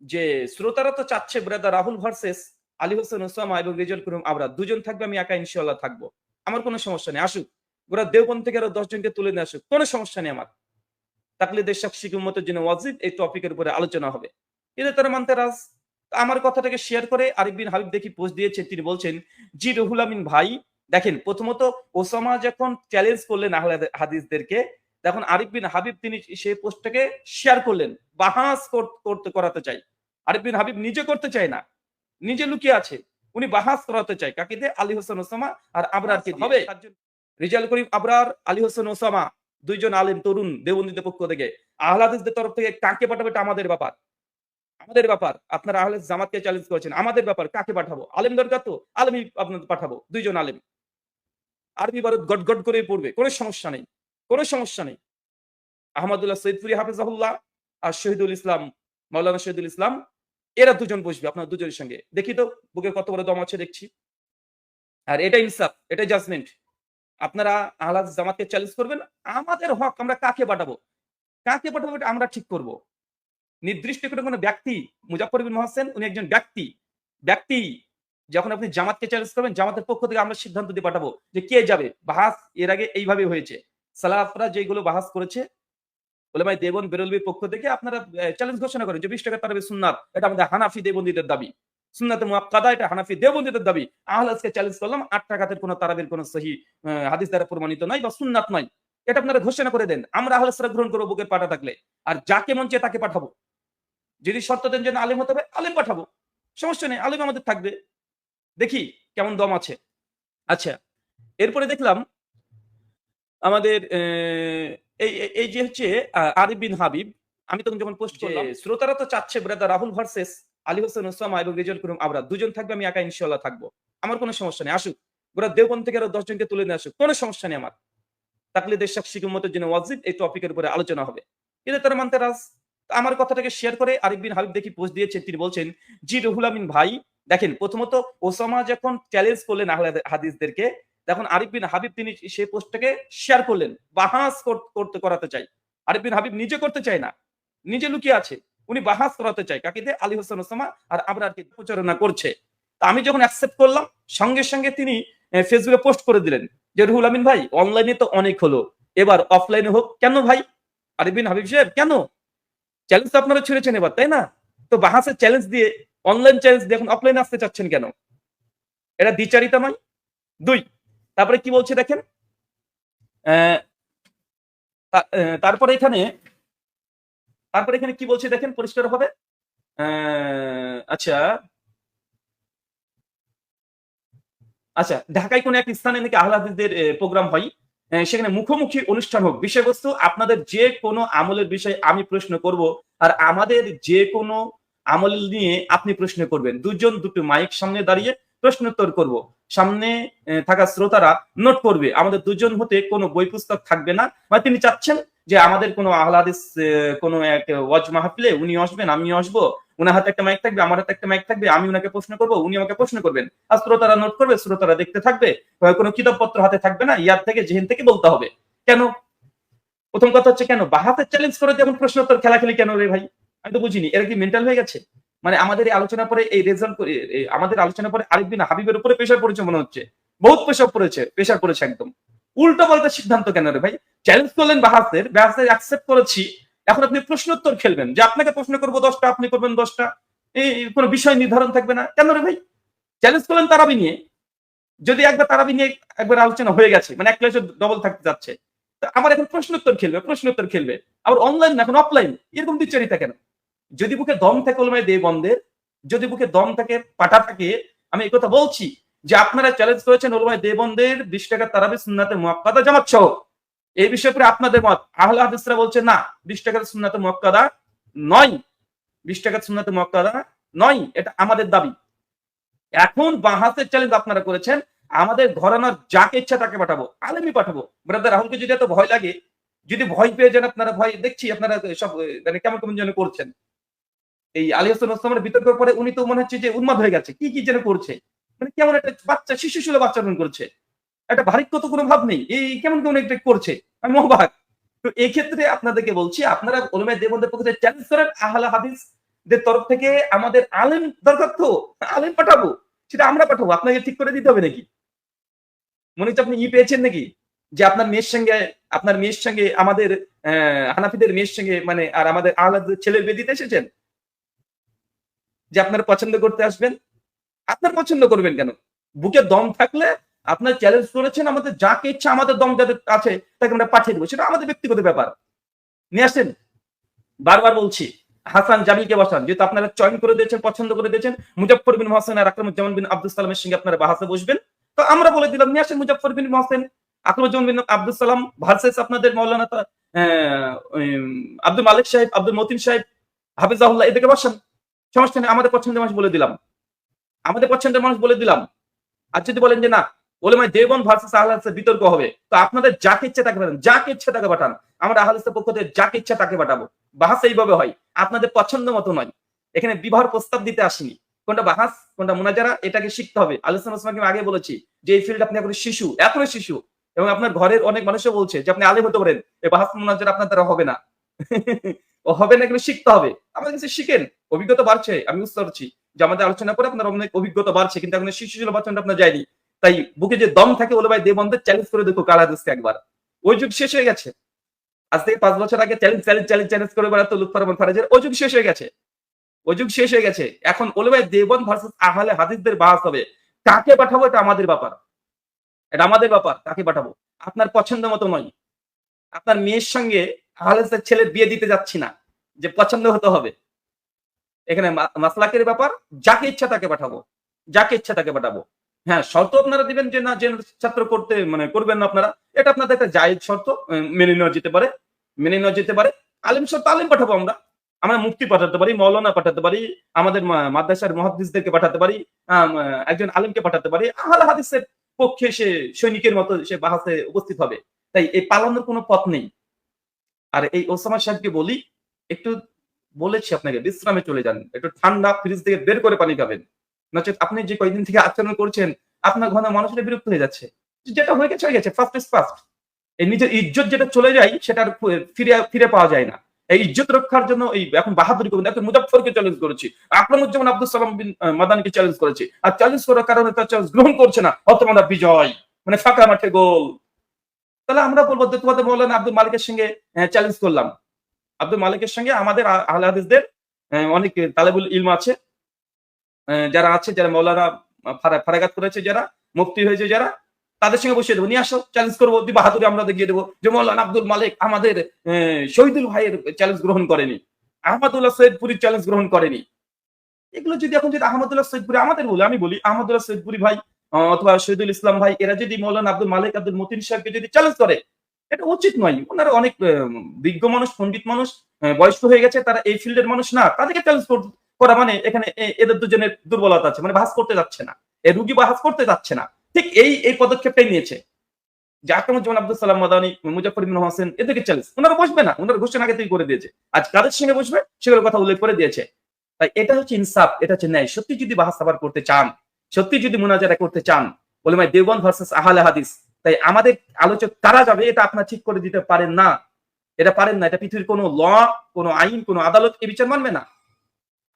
যে শ্রোতারা তো চাচ্ছে ব্রাদার রাহুল ভার্সেস আলী হোসেন, ওসামা এবং রেজাল করিম আবরা দুজন থাকবে, আমি একা ইনশাল্লাহ থাকব। আমার কোনো সমস্যা নেই, আসুক। ওরা দেওবন্দ থেকে আরও দশজনকে তুলে নিয়ে আসুক, কোনো সমস্যা নেই আমার। তাকলে দেশ উম্মতের জন্য ওয়াজিব, এই টপিকের উপরে আলোচনা হবে। কিন্তু তারা মানতে রাজ, আমার কথাটাকে শেয়ার করে আরিফ বিন হাবিব দেখি পোস্ট দিয়েছে, তিনি বলছেন, জি রহুল আমিন ভাই, দেখেন, প্রথমত ওসামা যখন চ্যালেঞ্জ করলেন হাদিসদেরকে তখন আরিফ বিন হাবিব তিনি সেই পোস্টটাকে শেয়ার করলেন, বাহাস কর- করতে করাতে চাই। আরিফ বিন হাবিব নিজে করতে চায় না নিজে লুকিয়ে আছে। উনি বাহাস করাতে চায়। কাকে দিয়ে? আলী হোসেন ওসামা আর আবরারকে দিয়ে। হবে। রিজাল করিম আবরার আলী হোসেন ওসামা দুইজন আলেম তরুণ দেবন্দীদের পক্ষ থেকে। আহলাদিসদের তরফ থেকে কাকে পাঠাবে এটা আমাদের ব্যাপার। আমাদের ব্যাপার। আপনারা আহলে জামাতকে চ্যালেঞ্জ করেছেন। আমাদের ব্যাপার কাকে পাঠাবো? আলেম দরকার তো? আলেমই আপনাদের পাঠাবো। দুইজন আলেম। আরবি ভারত গট গট করে পড়বে। কোনো সমস্যা নেই। কোনো সমস্যা নেই। আহমদুল্লাহ সৈদপুরি হাফিজাহুল্লাহ আর শহীদুল ইসলাম মাওলানা শহীদুল ইসলাম এরা দুজন বসবে, আপনার দুজনের সঙ্গে। দেখি তো, বুকে কত বড় দম আছে দেখছি। আর এটা ইনসাফ, এটা জাজমেন্ট আপনারা আহলাদ জামাতকে চ্যালেঞ্জ করবেন, আমাদের হক আমরা কাকে পাঠাবো? কাকে পাঠাবো এটা আমরা ঠিক করব। নির্দিষ্ট করে কোনো ব্যক্তি মুজাফর বিন মহাসেন, উনি একজন ব্যক্তি। ব্যক্তি, যখন আপনি জামাতকে চ্যালেঞ্জ করবেন, জামাতের পক্ষ থেকে আমরা সিদ্ধান্ত দিয়ে পাঠাবো যে কে যাবে। বাহাস এর আগে এইভাবে হয়েছে। সালাফরা যেগুলো বাহাস করেছে ওলামাই দেবন বেরলবির পক্ষ থেকে আপনারা চ্যালেঞ্জ ঘোষণা করেন যে বিশ টাকা তারাবি সুন্নাত এটা আমাদের হানাফি দেবন্দীদের দাবি। সুন্নাতে মুয়াক্কাদা এটা হানাফি দেবন্দীদের দাবি। আহলাজকে চ্যালেঞ্জ করলাম আট টাকাতের কোনো তারাবির কোনো সহি হাদিস দ্বারা প্রমাণিত নয় বা সুন্নাত নয়। এটা আপনারা ঘোষণা করে দেন। আমরা আহলাসরা গ্রহণ করব বুকের পাটা থাকলে। আর যাকে মন তাকে পাঠাবো। যদি শর্ত দেন যে না, আলেম হতে হবে আলেম পাঠাবো। সমস্যা নেই আলেম আমাদের থাকবে। দেখি কেমন দম আছে। আচ্ছা এরপরে দেখলাম আমাদের এই এই- যে হচ্ছে আহ, আরিফ বিন হাবিব আমি তখন যখন পোস্ট করলাম শ্রোতারা তো চাচ্ছে ব্রাদার রাহুল ভার্সেস আলী হোসেন ওসামা এবং রেজাল করিম আবরা দুজন থাকবে আমি একা ইনশাল্লাহ থাকব। আমার কোনো সমস্যা নেই আসুক। ওরা দেওবন্দ থেকে আরও দশজনকে তুলে নিয়ে আসুক কোনো সমস্যা নেই আমার। তাকলে দেশ সাক্ষী উম্মতের জন্য ওয়াজিব এই টপিকের উপরে আলোচনা হবে। কিন্তু তারা মানতে রাজ? আমার কথাটাকে শেয়ার করে আরিফ বিন হাবিব দেখি পোস্ট দিয়েছে তিনি বলছেন জি রহুল আমিন ভাই দেখেন প্রথমত ওসামা যখন চ্যালেঞ্জ করলেন আহলে হাদিসদেরকে তখন আরিফ বিন হাবিব তিনি সেই পোস্টটাকে শেয়ার করলেন, বাহাস করতে করাতে চাই। আরিফ বিন হাবিব নিজে করতে চায় না, নিজে লুকিয়ে আছে, উনি বাহাস করাতে চায় দিয়ে আলী হোসেন ওসামা আর আবরারকে প্রচারণা করছে। আমি যখন অ্যাকসেপ্ট করলাম, সঙ্গে সঙ্গে তিনি ফেসবুকে পোস্ট করে দিলেন যে, রুহুল আমিন ভাই অনলাইনে তো অনেক হলো। এবার অফলাইনে হোক, কেন ভাই? আরিফ বিন হাবিব সাহেব, কেন? চ্যালেঞ্জ তো আপনারা ছেড়েছেন এবার, তাই না? তো বাহাসের চ্যালেঞ্জ দিয়ে অনলাইন চ্যালেঞ্জ দিয়ে এখন অফলাইনে আসতে চাচ্ছেন কেন? এটা দ্বিচারিতা নয়। দুই তারপরে কি বলছে দেখেন? তারপরে এখানে তারপরে এখানে কি বলছে দেখেন পরিষ্কার হবে আচ্ছা। আচ্ছা ঢাকায় কোন এক স্থানে নাকি আহ্লাদের প্রোগ্রাম হয়? সেখানে মুখোমুখি অনুষ্ঠান হোক, বিষয়বস্তু, আপনাদের যে কোনো আমলের বিষয়ে আমি প্রশ্ন করব আর আমাদের যে কোনো আমল নিয়ে আপনি প্রশ্ন করবেন। দুজন দুটো মাইক সামনে দাঁড়িয়ে প্রশ্নোত্তর করব। সামনে থাকা শ্রোতারা নোট করবে আমাদের দুজন হতে কোনো বই পুস্তক থাকবে না। মানে তিনি চাচ্ছেন যে আমাদের কোনো আহ্লাদিস আহ, কোনো এক ওয়াজ মাহফিলে উনি আসবেন আমি আসব ওনার হাতে একটা মাইক থাকবে আমার হাতে একটা মাইক থাকবে আমি ওনাকে প্রশ্ন করব উনি আমাকে প্রশ্ন করবেন। আর শ্রোতারা নোট করবে শ্রোতারা দেখতে থাকবে কোনো কিতাবপত্র হাতে থাকবে না ইয়ার থেকে জেহেন থেকে বলতে হবে। কেন? প্রথম কথা হচ্ছে কেন? বাহাতে চ্যালেঞ্জ করে যখন প্রশ্নোত্তর খেলাখেলি কেন রে ভাই? আমি তো বুঝিনি এরা কি মেন্টাল হয়ে গেছে? মানে আমাদের আলোচনা পরে এই রেজাল্ট আমাদের আলোচনা পরে আরেক দিন হাবিবের উপরে প্রেশার পড়েছে মনে হচ্ছে। বহুত প্রেশার পড়েছে প্রেশার পড়েছে একদম। উল্টো পাল্টা সিদ্ধান্ত কেন রে ভাই? চ্যালেঞ্জ করলেন বাহাসের বাহাসের অ্যাকসেপ্ট করেছি। এখন আপনি প্রশ্নোত্তর খেলবেন, যে আপনাকে প্রশ্ন করব দশটা, আপনি করবেন দশটা। এই কোনো বিষয় নির্ধারণ থাকবে না। কেন রে ভাই? চ্যালেঞ্জ করলেন তারাবি নিয়ে। যদি একবার তারাবি নিয়ে একবার আলোচনা হয়ে গেছে মানে এক ক্লাসে ডবল থাকতে যাচ্ছে আমার এখন প্রশ্নোত্তর খেলবে প্রশ্নোত্তর খেলবে। আবার অনলাইন না, এখন অফলাইন এরকম দ্বিচারিতা কেন? যদি বুকে দম থাকে ওলমায় দে বন্ধের যদি বুকে দম থাকে, পাটা থাকে, আমি এই কথা বলছি যে আপনারা চ্যালেঞ্জ করেছেন ওলমায় দেবন্দের বিশ টাকা তারাবি সুন্নাতে মুয়াক্কাদা জামাত সহ। এই বিষয়ে পরে আপনাদের মত। আহলে হাদিসরা বলছে, না, বিশ টাকার সুন্নাতে মুয়াক্কাদা নয়। বিশ টাকার সুন্নাতে মুয়াক্কাদা নয়। এটা আমাদের দাবি। এখন বাহাসের চ্যালেঞ্জ আপনারা করেছেন, আমাদের ঘরানার যাকে ইচ্ছা তাকে পাঠাবো আলেমি পাঠাবো। ব্রাদার রাহুলকে যদি এত ভয় লাগে, যদি ভয় পেয়ে যান আপনারা, ভয় দেখছি আপনারা সব মানে কেমন কেমন যেন করছেন। এই আলী হাসান ওসলামের বিতর্কের পরে উনি তো মনে হচ্ছে যে উন্মাদ হয়ে গেছে। কি কি যেন করছে? মানে কেমন একটা বাচ্চা শিশু সুলভ আচরণ করছে। একটা ভারিক্য তো কোনো ভাব নেই। এই কেমন কেমন একটা করছে? আমি মোহবাক তো এই ক্ষেত্রে আপনাদেরকে বলছি আপনারা ওলমায় দেবন্দের পক্ষে হাদিস দের তরফ থেকে আমাদের আলেম দরকার তো আলেম পাঠাবো সেটা আমরা পাঠাবো। আপনাকে ঠিক করে দিতে হবে নাকি? মনে হচ্ছে আপনি ই পেয়েছেন নাকি? যে আপনার মেয়ের সঙ্গে আপনার মেয়ের সঙ্গে আমাদের আহ, হানাফিদের মেয়ের সঙ্গে মানে আর আমাদের আলাদা ছেলের বিয়ে দিতে এসেছেন? যে আপনার পছন্দ করতে আসবেন, আপনার পছন্দ করবেন কেন? বুকে দম থাকলে আপনার চ্যালেঞ্জ করেছেন, আমাদের যাকে ইচ্ছা আমাদের দম যাদের আছে তাকে আমরা পাঠিয়ে দেবো। সেটা আমাদের ব্যক্তিগত ব্যাপার। নিয়ে আসেন। বারবার বলছি, হাসান জামিলকে বসান। যেহেতু আপনারা চয়ন করে দিয়েছেন, পছন্দ করে দিয়েছেন মুজফর বিন মহসেন আর আকরামুজ্জামান বিন আব্দুল সালামের সঙ্গে আপনারা বাহাসে বসবেন। তো আমরা বলে দিলাম, নিয়ে আসেন মুজফর বিন মহসেন আকরামুজ্জামান বিন আব্দুল সালাম ভার্সেস আপনাদের মৌলানা আব্দুল মালিক সাহেব, আব্দুল মতিন সাহেব, হাফিজাহুল্লাহ, এদেরকে বসান। সমস্যা নেই আমাদের পছন্দের মানুষ বলে দিলাম। আমাদের পছন্দের মানুষ বলে দিলাম। আর যদি বলেন যে না ওলেমায় দেবন ভার্সেস আহলাসের বিতর্ক হবে, তো আপনাদের যাকে ইচ্ছে তাকে পাঠান, যাকে ইচ্ছে তাকে পাঠান। আমরা আহলাসের পক্ষ থেকে যাকে ইচ্ছা তাকে পাঠাবো। বাহাস এইভাবে হয়, আপনাদের পছন্দ মতো নয়। এখানে বিবাহ প্রস্তাব দিতে আসিনি। কোনটা বাহাস, কোনটা মোনাজারা, এটাকে শিখতে হবে। আলোচনা ওসমানকে আগে বলেছি যে এই ফিল্ড আপনি এখন শিশু, এখনও শিশু। এবং আপনার ঘরের অনেক মানুষও বলছে যে আপনি আলেম হতে পারেন, এই বাহাস মোনাজারা আপনার দ্বারা হবে না। হবে না এগুলো শিখতে হবে? আমাদের কাছে শিখেন, অভিজ্ঞতা বাড়ছে, আমি বুঝতে পারছি। যে আমাদের আলোচনা করে আপনার অনেক অভিজ্ঞতা বাড়ছে, কিন্তু এখন শিশু ছিল বাচ্চাটা আপনার যায়নি। তাই বুকে যে দম থাকে ওলে ভাই দেবন্ধের চ্যালেঞ্জ করে দেখো কালাদেশকে একবার। ওই যুগ শেষ হয়ে গেছে। আজ থেকে পাঁচ বছর আগে চ্যালেঞ্জ চ্যালেঞ্জ চ্যালেঞ্জ চ্যালেঞ্জ করে বেড়াতো লুৎফারমান ফারাজের, ওই যুগ শেষ হয়ে গেছে। ওই যুগ শেষ হয়ে গেছে। এখন ওলে ভাই দেবন ভার্সেস আহলে হাদিসদের বাহাস হবে। কাকে পাঠাবো এটা আমাদের ব্যাপার। এটা আমাদের ব্যাপার, কাকে পাঠাবো? আপনার পছন্দ মতো নয়। আপনার মেয়ের সঙ্গে আহলে হাদিসের ছেলের বিয়ে দিতে যাচ্ছি না, যে পছন্দ হতে হবে। এখানে মাসলাকের ব্যাপার, যাকে ইচ্ছা তাকে পাঠাবো, যাকে ইচ্ছা তাকে পাঠাবো। হ্যাঁ শর্ত আপনারা দিবেন যে না, যে ছাত্র করতে মানে করবেন না আপনারা, এটা আপনাদের একটা জায়েজ শর্ত মেনে নেওয়া যেতে পারে, মেনে নেওয়া যেতে পারে। আলিম শর্ত, আলিম পাঠাবো আমরা। আমরা মুক্তি পাঠাতে পারি, মৌলানা পাঠাতে পারি, আমাদের মাদ্রাসার মহাদিসদেরকে পাঠাতে পারি একজন আলিমকে পাঠাতে পারি। আহলে হাদিসের পক্ষে সে সৈনিকের মতো সে বাহাসে উপস্থিত হবে। তাই এই পালানোর কোনো পথ নেই। আর এই ওসামা সাহেবকে বলি, একটু বলেছি আপনাকে, বিশ্রামে চলে যান। একটু ঠান্ডা ফ্রিজ থেকে বের করে পানি খাবেন। নচেত আপনি যে কয়দিন থেকে আচরণ করছেন, আপনার ঘন মানুষের বিরক্ত হয়ে যাচ্ছে। যেটা হয়ে গেছে হয়ে গেছে ফার্স্ট ইজ ফার্স্ট এই নিজের ইজ্জত যেটা চলে যায়, সেটা ফিরে ফিরে পাওয়া যায় না। এই ইজ্জত রক্ষার জন্য এই এখন বাহাদুরি করবেন এখন মুজাফরকে চ্যালেঞ্জ করেছি আকরামুজ্জামান আব্দুল সালাম বিন মাদানিকে চ্যালেঞ্জ করেছি। আর চ্যালেঞ্জ করার কারণে তার চ্যালেঞ্জ গ্রহণ করছে না অত বিজয়। মানে ফাঁকা মাঠে গোল। তাহলে আমরা বলব তোমাদের মৌলানা আব্দুল মালিকের সঙ্গে চ্যালেঞ্জ করলাম। আব্দুল মালিকের সঙ্গে আমাদের আহ, আহলে অনেক তালেবুল ইলম আছে যারা আছে যারা মৌলানা ফারাগাত করেছে যারা মুক্তি হয়েছে যারা তাদের সঙ্গে বসিয়ে দেবো। নিয়ে আসো চ্যালেঞ্জ করব দি বাহাদুরি আমরা দেখিয়ে দেবো যে মৌলানা আব্দুল মালিক আমাদের শহীদুল ভাইয়ের চ্যালেঞ্জ গ্রহণ করেনি আহমদুল্লাহ সৈয়দপুরীর চ্যালেঞ্জ গ্রহণ করেনি। এগুলো যদি এখন যদি আহমদুল্লাহ সৈয়দপুরি আমাদের বলে আমি বলি আহমদুল্লাহ সৈয়দপুরি ভাই অথবা শহীদুল ইসলাম ভাই, এরা যদি মৌলানা আব্দুল মালিক আব্দুল মতিন সাহেবকে যদি চ্যালেঞ্জ করে, এটা উচিত নয়। ওনারা অনেক বিজ্ঞ মানুষ, পণ্ডিত মানুষ বয়স্ক হয়ে গেছে, তারা এই ফিল্ডের মানুষ না। তাদেরকে চ্যালেঞ্জ করা মানে এখানে এদের দুজনের দুর্বলতা আছে মানে বাহাস করতে যাচ্ছে না। এই রুগী বাহাস করতে যাচ্ছে না। ঠিক এই এই পদক্ষেপটাই নিয়েছে। যে আকরামুজ্জামান আব্দুল সালাম মাদানি মুজাফর বিন হোসেন, এদেরকে চ্যালেঞ্জ ওনারা বসবে না, ওনারা ঘোষণা আগে থেকে করে দিয়েছে। আজ কাদের সঙ্গে বসবে, সেগুলোর কথা উল্লেখ করে দিয়েছে। তাই এটা হচ্ছে ইনসাফ, এটা হচ্ছে ন্যায়। সত্যি যদি বাহাস করতে চান সত্যি যদি মোনাজারা করতে চান বলে ভাই দেওবন ভার্সেস আহলে হাদিস, তাই আমাদের আলোচক কারা যাবে, এটা আপনার ঠিক করে দিতে পারেন না। এটা পারেন না, এটা পৃথিবীর কোনো ল, কোনো আইন, কোনো আদালত এ বিচার মানবে না।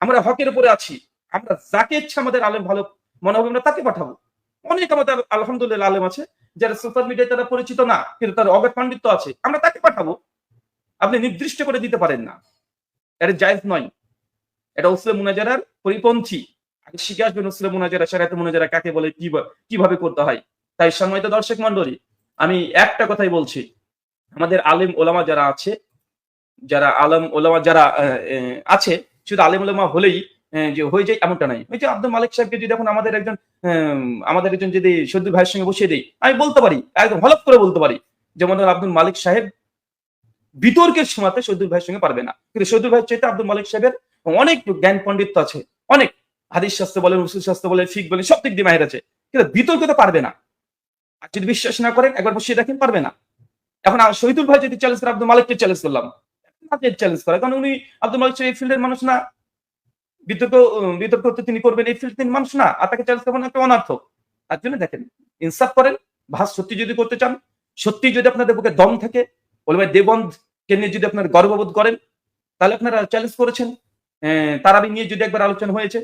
আমরা হকের উপরে আছি, আমরা যাকে ইচ্ছা আমাদের আলেম ভালো মনে হবে, আমরা তাকে পাঠাবো। অনেক আমাদের আলহামদুলিল্লাহ আলেম আছে, যারা সোশ্যাল মিডিয়ায় তারা পরিচিত না, কিন্তু তার অগাধ পাণ্ডিত্য আছে, আমরা তাকে পাঠাবো। আপনি নির্দিষ্ট করে দিতে পারেন না। এটা জায়েজ নয়। এটা উসলে মুনাজারার পরিপন্থী। শিখে সেরাতে কাকে বলে কীভাবে করতে হয়? তাই সম্মানিত দর্শক মন্ডলী আমি একটা কথাই বলছি। আমাদের আলেম ওলামা যারা আছে, যারা আলম ওলামা যারা আছে, শুধু আলেম ওলামা হলেই যে হয়ে যায় এমনটা নাই। ওই যে আব্দুল মালিক সাহেবকে যদি এখন আমাদের একজন আমাদের একজন যদি সদ্দুর ভাইয়ের সঙ্গে বসিয়ে দিই, আমি বলতে পারি, একদম হলফ করে বলতে পারি যেমন আব্দুল মালিক সাহেব বিতর্কের সীমাতে সদ্দুর ভাইয়ের সঙ্গে পারবে না। কিন্তু সদ্দুর ভাইয়ের চাইতে আব্দুল মালিক সাহেবের অনেক জ্ঞান পণ্ডিত্য আছে, অনেক। হাদিস শাস্ত্র বলেন, রসুল শাস্ত্র বলেন, ফিক বলেন, সব দিক দিয়ে মাহের আছে। কিন্তু বিতর্ক তো পারবে না। আর যদি বিশ্বাস না করেন, একবার বসিয়ে দেখেন, পারবে না। এখন শহীদুল ভাই যদি চ্যালেঞ্জ করে, আব্দুল মালিককে চ্যালেঞ্জ করলাম। চ্যালেঞ্জ করে, কারণ উনি আব্দুল মালিক এই ফিল্ডের মানুষ না। বিতর্ক বিতর্ক তো তিনি করবেন এই ফিল্ড তিনি মানুষ না। আর তাকে চ্যালেঞ্জ করবেন একটা অনার্থক। তার জন্য দেখেন, ইনসাফ করেন, ভাস সত্যি যদি করতে চান, সত্যি যদি আপনাদের বুকে দম থাকে বলে ভাই দেবন্ধকে নিয়ে যদি আপনার গর্ববোধ করেন, তাহলে আপনারা চ্যালেঞ্জ করেছেন। তারাবি নিয়ে যদি একবার আলোচনা হয়েছে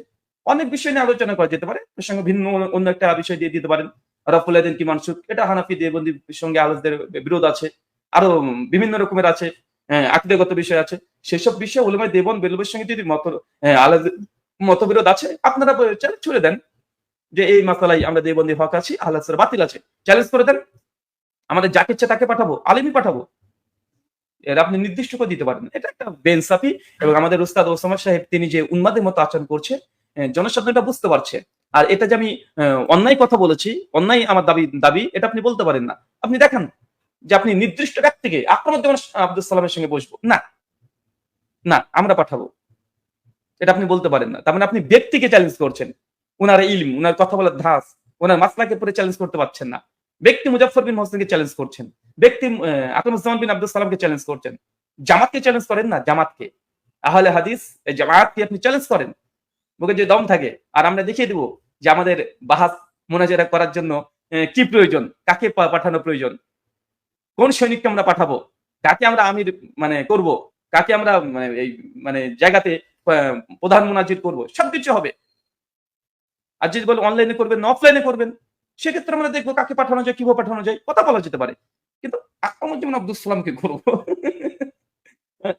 অনেক বিষয় নিয়ে আলোচনা করা যেতে পারে। সঙ্গে ভিন্ন অন্য একটা বিষয় দিয়ে দিতে পারেন। রফুল আদিন কি মানসুক এটা হানাফি দেবন্দির সঙ্গে আলোচদের বিরোধ আছে। আরও বিভিন্ন রকমের আছে আকিদাগত বিষয় আছে। সেসব বিষয় ওলেমায় দেবন বেলবের সঙ্গে যদি মত আলাদ মতবিরোধ আছে, আপনারা করে দেন যে এই মাসালাই আমরা দেবন্দি হক আছি আল্লাহ বাতিল আছে। চ্যালেঞ্জ করে দেন, আমাদের যাকে ইচ্ছে তাকে পাঠাবো, আলিমই পাঠাবো। এর আপনি নির্দিষ্ট করে দিতে পারেন। এটা একটা বেনসাফি এবং আমাদের উস্তাদ ওসামা সাহেব, তিনি যে উন্মাদের মতো আচরণ করছে জনসাধারণ এটা বুঝতে পারছে। আর এটা যে আমি অন্যায় কথা বলেছি, অন্যায় আমার দাবি দাবি, এটা আপনি বলতে পারেন না। আপনি দেখেন যে আপনি নির্দিষ্ট ব্যক্তিকে আক্রমণ যেমন আব্দুল সালামের সঙ্গে বসবো। না। না, আমরা পাঠাবো। এটা আপনি বলতে পারেন না। তার মানে আপনি ব্যক্তিকে চ্যালেঞ্জ করছেন। ওনার ইলম ওনার কথা বলার ধাস ওনার মাসলাকে পরে চ্যালেঞ্জ করতে পারছেন না। ব্যক্তি মুজাফর বিন হোসেনকে চ্যালেঞ্জ করছেন। ব্যক্তি আকরমুজ্জামান বিন আব্দুল সালামকে চ্যালেঞ্জ করছেন। জামাতকে চ্যালেঞ্জ করেন না, জামাতকে। আহলে হাদিস এই জামাতকে আপনি চ্যালেঞ্জ করেন। মুখে যে দম থাকে, আর আমরা দেখিয়ে দিব যে আমাদের বাহাস মোনাজেরা করার জন্য কি প্রয়োজন? কাকে পাঠানো প্রয়োজন? কোন সৈনিককে আমরা পাঠাবো? কাকে আমরা আমির মানে করব? কাকে আমরা মানে এই মানে জায়গাতে প্রধান মোনাজির করব? সবকিছু হবে। আর যদি বলে অনলাইনে করবেন অফলাইনে করবেন, সেক্ষেত্রে আমরা দেখব কাকে পাঠানো যায়, কীভাবে পাঠানো যায়, কথা বলা যেতে পারে। কিন্তু আকমুজ্জামান আব্দুল সালামকে করব।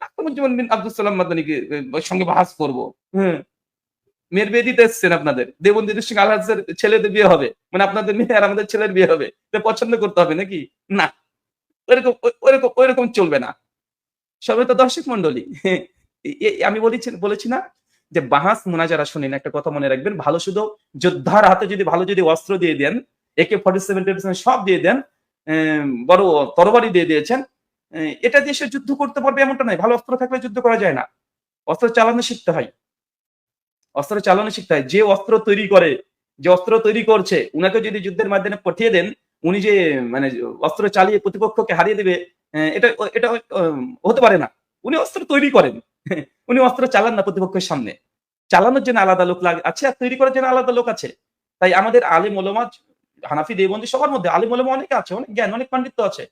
আকমুজ্জামান বিন আব্দুল সালাম মাদানিকে সঙ্গে বাহাস করব। হ্যাঁ। মেয়ের বিয়ে দিতে এসছেন আপনাদের। দেবন্দিদের সঙ্গে আলহাজের ছেলেদের বিয়ে হবে। মানে আপনাদের মেয়ে আর আমাদের ছেলের বিয়ে হবে। পছন্দ করতে হবে নাকি? না। ওইরকম ওইরকম ওইরকম চলবে না। সবাই তো দর্শক মন্ডলী আমি বলেছি বলেছি না যে বাহাস মোনাজারা শুনেন, একটা কথা মনে রাখবেন। ভালো শুধু যোদ্ধার হাতে যদি ভালো যদি অস্ত্র দিয়ে দেন একে ফর্টি সেভেন সব দিয়ে দেন বড় তরবারি দিয়ে দিয়েছেন এটা দিয়ে সে যুদ্ধ করতে পারবে এমনটা নয়। ভালো অস্ত্র থাকলে যুদ্ধ করা যায় না। অস্ত্র চালানো শিখতে হয়। অস্ত্র চালানো শিখতে হয় যে অস্ত্র তৈরি করে, যে অস্ত্র তৈরি করছে, উনাকে যদি যুদ্ধের মাধ্যমে পাঠিয়ে দেন, উনি যে মানে অস্ত্র চালিয়ে প্রতিপক্ষকে হারিয়ে দেবে এটা এটা হতে পারে না। উনি অস্ত্র তৈরি করেন। উনি অস্ত্র চালান না প্রতিপক্ষের সামনে। চালানোর জন্য আলাদা লোক লাগে, আছে আর তৈরি করার জন্য আলাদা লোক আছে। তাই আমাদের আলিম ওলমা, হানাফি দেবন্দি সবার মধ্যে, আলিম ওলমা অনেকে আছে, অনেক জ্ঞান, অনেক পাণ্ডিত্য আছে।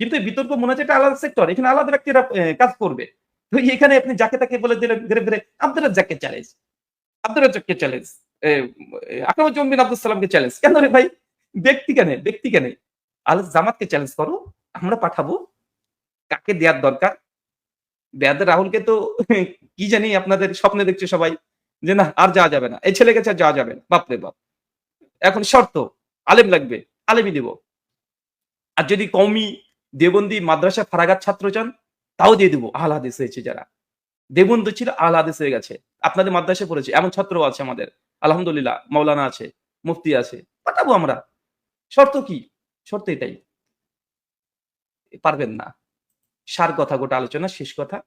কিন্তু বিতর্ক মনে হচ্ছে এটা আলাদা সেক্টর এখানে আলাদা ব্যক্তিরা কাজ করবে। এখানে আপনি যাকে তাকে বলে দিলেন, ধীরে ধীরে আব্দুল রাজ্জাককে চ্যালেঞ্জ আব্দুল রাজ্জাককে চ্যালেঞ্জ আকরামুজ্জামান বিন আব্দুল সালামকে চ্যালেঞ্জ কেন রে ভাই? ব্যক্তি কেন ব্যক্তি কেন? আল জামাতকে চ্যালেঞ্জ করো, আমরা পাঠাবো। কাকে দেওয়ার দরকার? বেয়াদ রাহুলকে তো কি জানি আপনাদের স্বপ্নে দেখছে সবাই, যে না, আর যাওয়া যাবে না। এই ছেলে কাছে যাওয়া যাবে না। বাপরে বাপ। এখন শর্ত, আলেম লাগবে, আলেমই দেব। আর যদি কৌমি দেবন্দি মাদ্রাসা, ফারাগাত ছাত্র চান তাও দিয়ে দিব আহল হাদিস হয়েছে যারা। দেবন্ধু ছিল, আহল হাদিস হয়ে গেছে। আপনাদের মাদ্রাসায় পড়েছে, এমন ছাত্র আছে আমাদের। আলহামদুলিল্লাহ, মাওলানা আছে, মুফতি আছে, পাঠাবো আমরা। শর্ত কি? শর্ত এটাই। পারবেন না। সার কথা, গোটা আলোচনা, শেষ কথা।